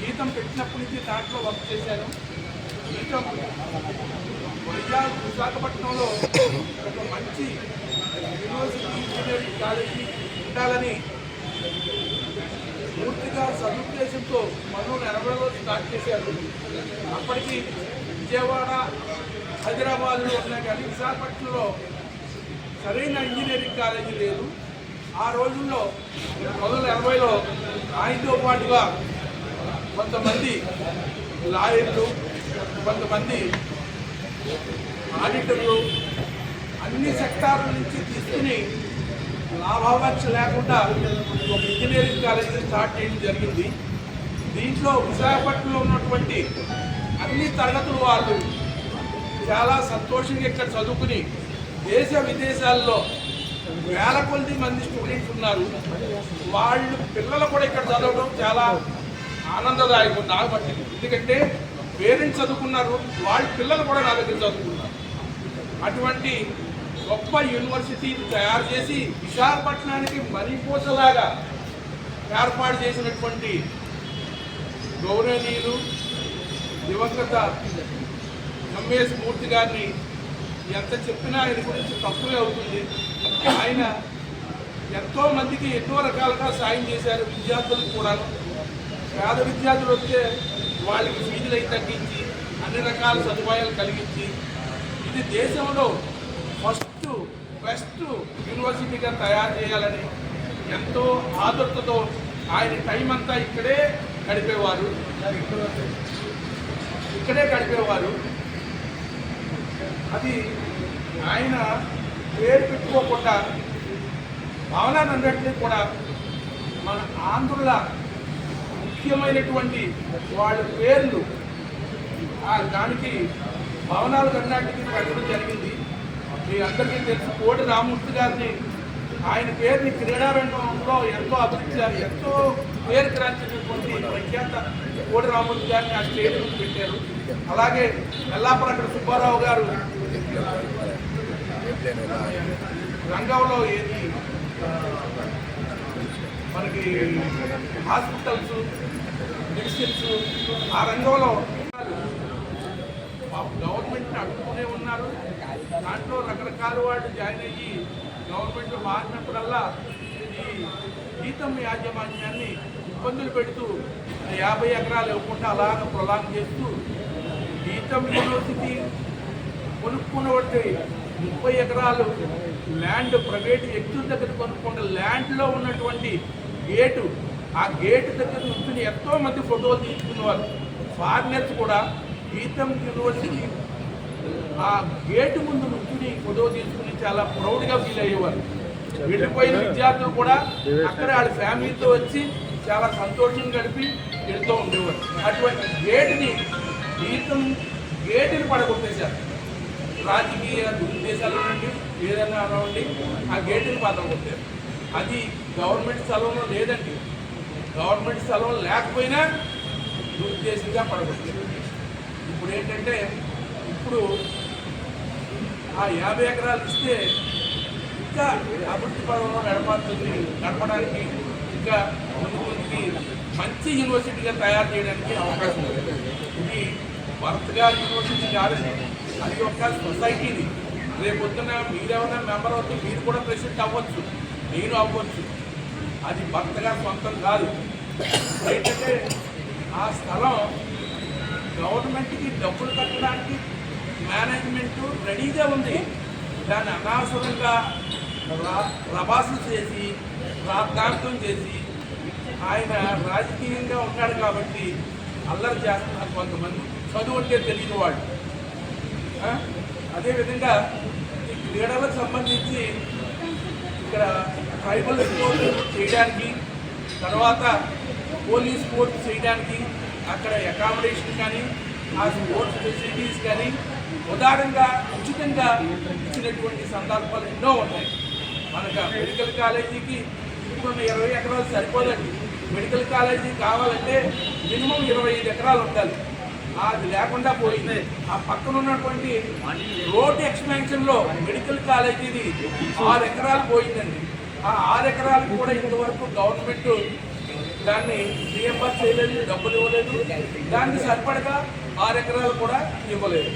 గీతం పెట్టినప్పటి నుంచి దాంట్లో వర్క్ చేశాను. గీతం వైజాగ్ విశాఖపట్నంలో ఒక మంచి యూనివర్సిటీ ఇంజనీరింగ్ కాలేజీ ఉండాలని పూర్తిగా సదుద్దేశంతో పంతొమ్మిది ఎనభైలో స్టార్ట్ చేశారు. అప్పటికి విజయవాడ హైదరాబాద్లో ఉన్నాయి కానీ విశాఖపట్నంలో సరైన ఇంజనీరింగ్ కాలేజీ లేదు. ఆ రోజుల్లో పంతొమ్మిది ఎనభైలో ఆయనతో పాటుగా కొంతమంది లాయర్లు కొంతమంది ఆడిటర్లు అన్ని సెక్టార్ల నుంచి తీసుకుని లాభాపేక్ష లేకుండా ఒక ఇంజనీరింగ్ కాలేజీని స్టార్ట్ చేయడం జరిగింది. దీంట్లో విశాఖపట్నంలో ఉన్నటువంటి అన్ని తరగతుల వాళ్ళు చాలా సంతోషంగా ఇక్కడ చదువుకుని దేశ విదేశాల్లో వేల కొద్ది మంది స్టూడెంట్స్ ఉన్నారు. వాళ్ళు పిల్లలు కూడా ఇక్కడ చదవడం చాలా ఆనందదాయకం నాకు ఎందుకంటే పేరెంట్స్ చదువుకున్నారు వాళ్ళ పిల్లలు కూడా నా దగ్గర చదువుకున్నారు. అటువంటి గొప్ప యూనివర్సిటీని తయారు చేసి విశాఖపట్నానికి మరిపోసలాగా ఏర్పాటు చేసినటువంటి గౌరవనీయులు దివంగత ఎంఎస్ మూర్తి గారిని ఎంత చెప్పినా ఆయన గురించి తక్కువే అవుతుంది. ఆయన ఎంతో మందికి ఎన్నో రకాలుగా సాయం చేశారు విద్యార్థులకు కూడా పేద విద్యార్థులు వస్తే వాళ్ళకి ఫీజులు అయి తగ్గించి అన్ని రకాల సదుపాయాలు కలిగించి ఇది దేశంలో ఫస్ట్ బెస్ట్ యూనివర్సిటీగా తయారు చేయాలని ఎంతో ఆదర్తతో ఆయన టైం అంతా ఇక్కడే గడిపేవారు. ఇక్కడే గడిపేవారు. అది ఆయన పేరు పెట్టుకోకుండా భవనాన్నింటినీ కూడా మన ఆంధ్రుల ముఖ్యమైనటువంటి వాళ్ళ పేర్లు. ఆ దానికి భవనాలు కర్ణాటకకి పెట్టడం జరిగింది. మీ అందరికీ తెలుసు కోటి రామూర్తి గారిని ఆయన పేరుని క్రీడా రంగంలో ఎంతో అభివృద్ధి గారు ఎంతో పేరు క్రాంచినటువంటి ప్రఖ్యాత కోటి రామూర్తి గారిని ఆ స్టేడియం పెట్టారు. అలాగే ఎల్లాపరకడ సుబ్బారావు గారు రంగంలో ఏది మనకి హాస్పిటల్స్ మెడిసిన్స్ ఆ రంగంలో గవర్నమెంట్ అడుగుతూనే ఉన్నారు. దాంట్లో రకరకాల వాళ్ళు జాయిన్ అయ్యి గవర్నమెంట్ మారినప్పుడల్లా ఈ గీతం యాజమాన్యాన్ని ఇబ్బందులు పెడుతూ యాభై ఎకరాలు ఇవ్వకుండా అలాగ ప్రొలాంగ్ చేస్తూ గీతం యూనివర్సిటీ కొనుక్కున్నటువంటి ముప్పై ఎకరాలు ల్యాండ్ ప్రైవేట్ వ్యక్తుల దగ్గర కొనుక్కున్న ల్యాండ్లో ఉన్నటువంటి గేటు ఆ గేటు దగ్గర నుంచి ఎంతో మంది ఫోటోలు తీసుకునేవారు. ఫారినర్స్ కూడా గీతం యూనివర్సిటీ ఆ గేటు ముందు నుంచుని ఫోటో తీసుకుని చాలా ప్రౌడ్గా ఫీల్ అయ్యేవారు. వెళ్ళిపోయిన విద్యార్థులు కూడా అక్కడ వాళ్ళ ఫ్యామిలీతో వచ్చి చాలా సంతోషం గడిపి వెళ్తూ ఉండేవారు. అటువంటి గేటుని గీతం గేటుని పడగొట్టేశారు. రాజకీయ దురుద్దేశాలు నుండి ఏదైనా అనండి ఆ గేటుని పాత్ర కొట్టారు అది గవర్నమెంట్ స్థలంలో లేదండి. గవర్నమెంట్ స్థలం లేకపోయినా దురుద్దేశంగా పడగొట్టారు ఇప్పుడు ఏంటంటే ఇప్పుడు ఆ యాభై ఎకరాలు ఇస్తే ఇంకా అభివృద్ధి పదంలో నడపడుతుంది నడపడానికి ఇంకా ముందుకి మంచి యూనివర్సిటీగా తయారు చేయడానికి అవకాశం ఉంది. ఇది భర్తగా యూనివర్సిటీ కాదండి. అది ఒక సొసైటీది రేపు పొద్దున మీరేమైనా మెంబర్ అవుతుంది మీరు కూడా ప్రెసిడెంట్ అవ్వచ్చు నేను అవ్వచ్చు. అది భర్తగా సొంతం కాదు. ఏంటంటే ఆ స్థలం గవర్నమెంట్కి డబ్బులు కట్టడానికి మేనేజ్మెంట్ రెడీగా ఉంది. దాన్ని అనవసరంగా ప్రభాసం రభాసులు చేసి రాద్ధాంతం చేసి ఆయన రాజకీయంగా ఉన్నాడు కాబట్టి అల్లరి చేస్తున్నారు కొంతమంది. చదువు అంటే తెలియని వాళ్ళు. అదేవిధంగా ఈ క్రీడలకు సంబంధించి ఇక్కడ ట్రైబల్ స్పోర్ట్ చేయడానికి తర్వాత పోలీస్ స్పోర్ట్ చేయడానికి అక్కడ అకామిడేషన్ కానీ ఆ స్పోర్ట్స్ ఫెసిలిటీస్ కానీ ఉదారంగా ఉచితంగా ఇచ్చినటువంటి సందర్భాలు ఎన్నో ఉన్నాయి. మనకు మెడికల్ కాలేజీకి ఇప్పుడు ఇరవై ఎకరాలు సరిపోదండి. మెడికల్ కాలేజీ కావాలంటే మినిమం ఇరవై ఐదు ఎకరాలు ఉండాలి. అది లేకుండా పోయింది. ఆ పక్కన ఉన్నటువంటి రోడ్ ఎక్స్పాన్షన్లో మెడికల్ కాలేజీది ఆరు ఎకరాలు పోయిందండి. ఆ ఆరు ఎకరాలకు కూడా ఇంతవరకు గవర్నమెంట్ దాన్ని రీఎంబర్స్ చేయలేదు డబ్బులు ఇవ్వలేదు. దానికి సరిపడగా ఆరు ఎకరాలు కూడా ఇవ్వలేదు.